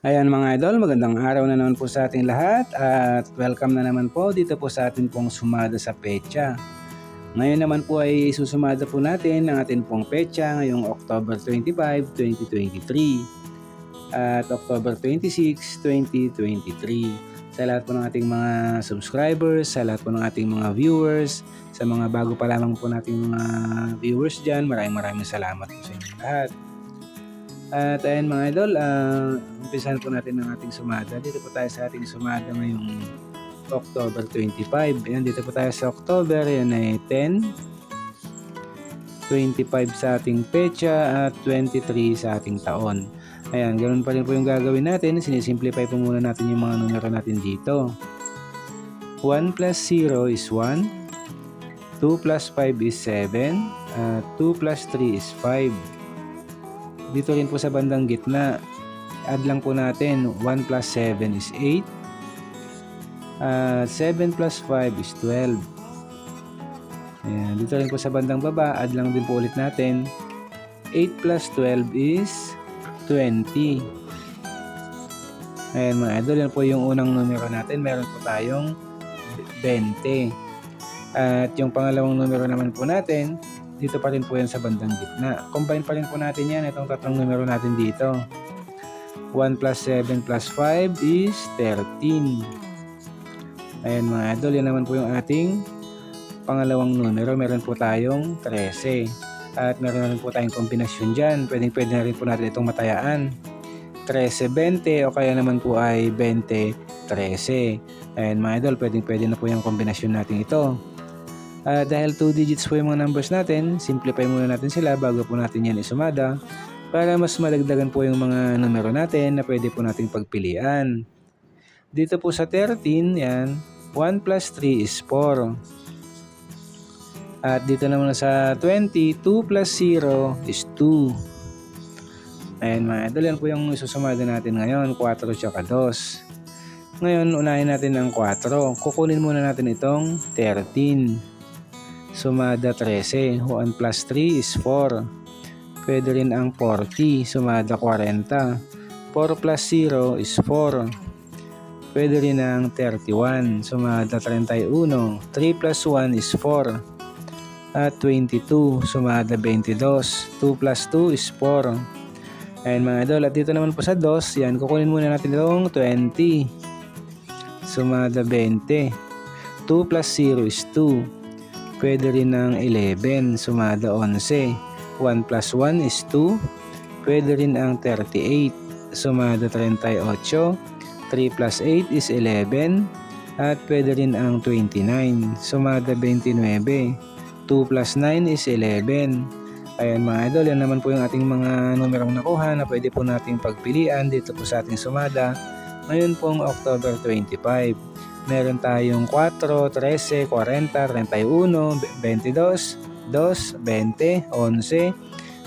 Ayan mga idol, magandang araw na naman po sa ating lahat at welcome na naman po dito po sa atin pong sumada sa pecha. Ngayon naman po ay susumada po natin ang atin pong pecha ngayong October 25, 2023 at October 26, 2023. Sa lahat po ng ating mga subscribers, sa lahat po ng ating mga viewers, sa mga bago pa lamang po nating mga viewers dyan, maraming maraming salamat po sa inyo lahat. At ayan mga idol, uh, umpisahan po natin ang ating sumada. Dito po tayo sa ating sumada ngayong October 25. Ayan, dito po tayo sa October. Yan ay 10, 25 sa ating pecha at 23 sa ating taon. Ayan, ganoon pa rin po yung gagawin natin. Sinisimplify po muna natin yung mga numero natin dito. 1 plus 0 is 1. 2 plus 5 is 7. Uh, 2 plus 3 is 5 dito rin po sa bandang gitna add lang po natin 1 plus 7 is 8 uh, 7 plus 5 is 12 Ayan, dito rin po sa bandang baba add lang din po ulit natin. 8 plus 12 is 20 Ayan mga idol, yan po yung unang numero natin. Meron po tayong 20 at yung pangalawang numero naman po natin dito pa rin po yan sa bandang gitna. Combine pa rin po natin yan, itong tatlong numero natin dito. 1 plus 7 plus 5 is 13. Ayan mga idol, yan naman po yung ating pangalawang numero. Meron po tayong 13. At meron na rin po tayong kombinasyon dyan. Pwede, pwede na rin po natin itong matayaan. 13-20 o kaya naman po ay 20-13. Ayan mga idol, pwede, pwede na po yung kombinasyon natin ito. Uh, dahil 2 digits po yung mga numbers natin, simplify muna natin sila bago po natin yan isumada para mas madagdagan po yung mga numero natin na pwede po nating pagpilian. Dito po sa 13, yan, 1 plus 3 is 4. At dito naman sa 20, 2 plus 0 is 2. Ayan mga idol, yan po yung isusumada natin ngayon, 4 tsaka 2. Ngayon, unahin natin ang 4. Kukunin muna natin itong 13. Sumada 13. 1 plus 3 is 4. Pwede rin ang 40. Sumada 40. 4 plus 0 is 4. Pwede rin ang 31. Sumada 31. 3 plus 1 is 4. At 22. Sumada 22. 2 plus 2 is 4. Ayan mga idol. At dito naman po sa 2. Yan. Kukunin muna natin itong 20. Sumada 20. 2 plus 0 is 2. Pwede rin ng 11, sumada 11. 1 plus 1 is 2. Pwede rin ang 38, sumada 38. 3 plus 8 is 11. At pwede rin ang 29, sumada 29. 2 plus 9 is 11. Ayan mga idol, yan naman po yung ating mga numerong nakuha na pwede po nating pagpilian dito po sa ating sumada. Ngayon pong October 25 meron tayong 4, 13, 40, 31, 22, 2, 20, 11,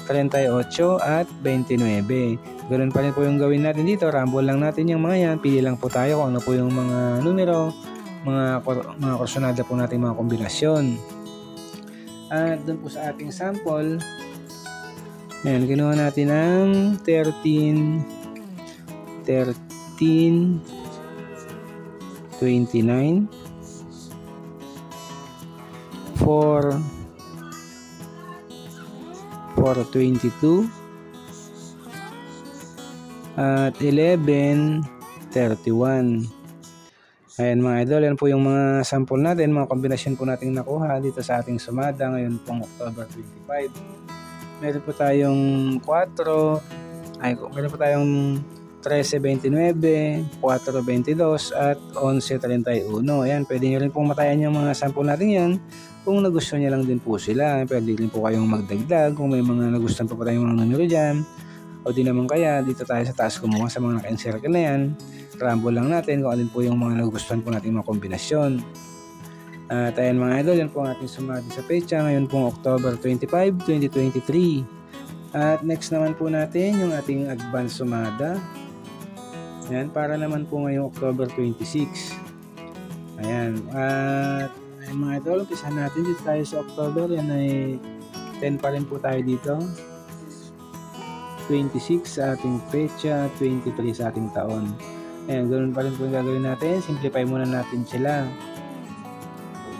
38 at 29. Ganun pa rin po yung gawin natin dito. Rumble lang natin yung mga yan. Pili lang po tayo kung ano po yung mga numero, mga, mga kursonada po natin mga kombinasyon. At dun po sa ating sample, Ayan, ginawa natin ng 13, 13, 29 4 422 at 11 31 Ayan mga idol, yan po yung mga sample natin, mga kombinasyon po natin nakuha dito sa ating sumada ngayon pong October 25. Meron po tayong 4, ay meron po tayong 13.29, 4.22 at 11.31. Ayan, pwede nyo rin pong matayan yung mga sample natin yan kung nagustuhan nyo lang din po sila. Pwede rin po kayong magdagdag kung may mga nagustuhan pa po tayong mga numero dyan. O di naman kaya, dito tayo sa taas kumuha sa mga naka-encircle na yan. Rumble lang natin kung alin po yung mga nagustuhan po natin mga kombinasyon. At ayan mga idol, yan po ang ating sumadi sa pecha ngayon pong October 25, 2023. At next naman po natin yung ating advance sumada Ayan, para naman po ngayong October 26. Ayan, at ayan mga idol, umpisahan natin dito tayo sa October. Yan ay 10 pa rin po tayo dito. 26 sa ating pecha, 23 sa ating taon. Ayan, ganoon pa rin po gagawin natin. Simplify muna natin sila.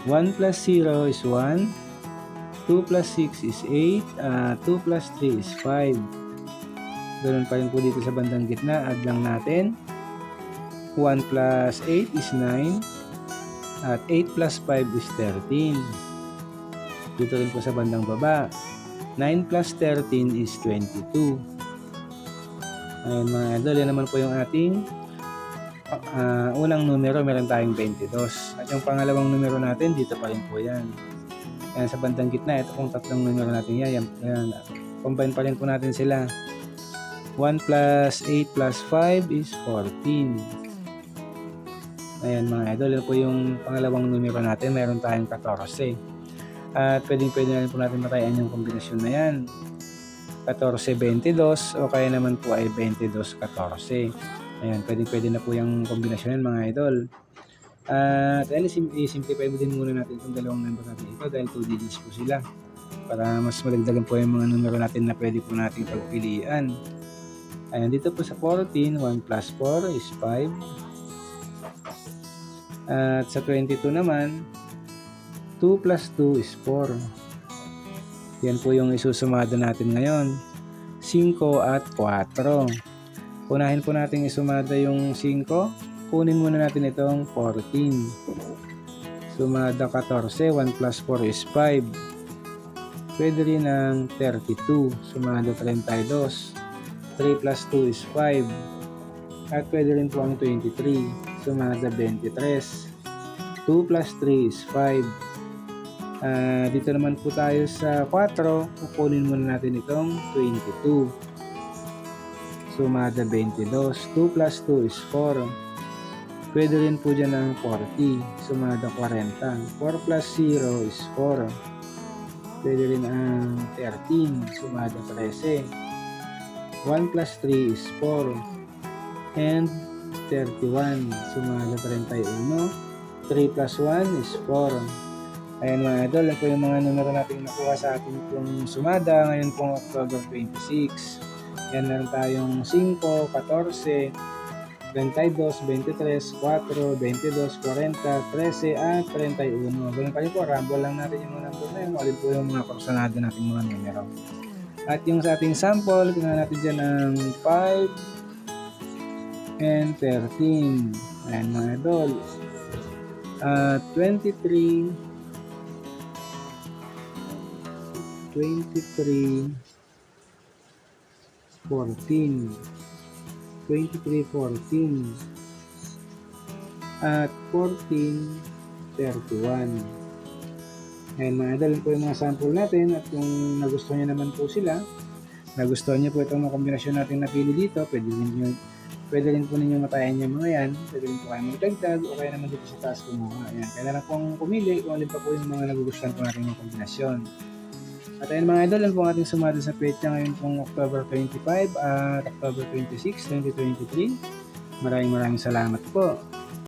1 plus 0 is 1. 2 plus 6 is 8. ah, 2 plus 3 is 5. Ganoon pa rin po dito sa bandang gitna. Add lang natin. 1 plus 8 is 9. At 8 plus 5 is 13. Dito rin po sa bandang baba. 9 plus 13 is 22. Ayan mga idol, yan naman po yung ating ah, unang numero, meron tayong 22. At yung pangalawang numero natin, dito pa rin po yan. Ayan sa bandang gitna, ito pong tatlong numero natin. Yan, yan. Combine pa rin po natin sila. 1 plus 8 plus 5 is 14. Ayan mga idol, yan po yung pangalawang numero natin, meron tayong 14. At pwedeng pwede na rin po natin matayan yung kombinasyon na yan. 14-22 o kaya naman po ay 22-14. Ayan, pwedeng pwede na po yung kombinasyon yan mga idol. At uh, i-simplify mo din muna natin itong dalawang number natin ito dahil 2 digits po sila. Para mas madagdagan po yung mga numero natin na pwede po natin pagpilian. Ayan, dito po sa 14, 1 plus 4 is 5. At sa 22 naman, 2 plus 2 is 4. Yan po yung isusumado natin ngayon. 5 at 4. Unahin po natin isumada yung 5. Kunin muna natin itong 14. Sumada 14. 1 plus 4 is 5. Pwede rin ng 32. Sumada 32. 3 plus 2 is 5. At pwede rin po ang 23. Sumada 23. 2 plus 3 is 5. Ah, dito naman po tayo sa 4. Kukunin muna natin itong 22. Sumada 22. 2 plus 2 is 4. Pwede rin po dyan ng 40. Sumada 40. 4 plus 0 is 4. Pwede rin ang 13. Sumada 13. 1 plus 3 is 4. And 31. Sumada 31. 3 plus 1 is 4. Ayan mga idol, po yung mga numero natin nakuha sa ating pong sumada ngayon pong October 26. Yan meron tayong 5, 14, 22, 23, 4, 22, 40, 13, at 31. Ganun pa po, rumble lang natin yung mga number na. Alin po yung mga kursanado natin mga numero. At yung sa ating sample, tingnan natin dyan ng 5 and 13. Ayan mga idol. At 23, 23 14 23 14 at 14 31 Ayan mga idol, po yung mga sample natin at kung nagustuhan nyo naman po sila nagustuhan nyo po itong mga kombinasyon natin napili dito pwede rin, nyo, pwede rin po ninyo matayan yung mga yan pwede rin po kayo magdagdag o kaya naman dito sa taas kumuha Ayan, kaya na lang pong pumili kung alin pa po yung mga nagugustuhan po natin mga kombinasyon at ayun mga idol, yan po ating sumada sa petsa ngayon pong October 25 at October 26, 2023. Maraming maraming salamat po.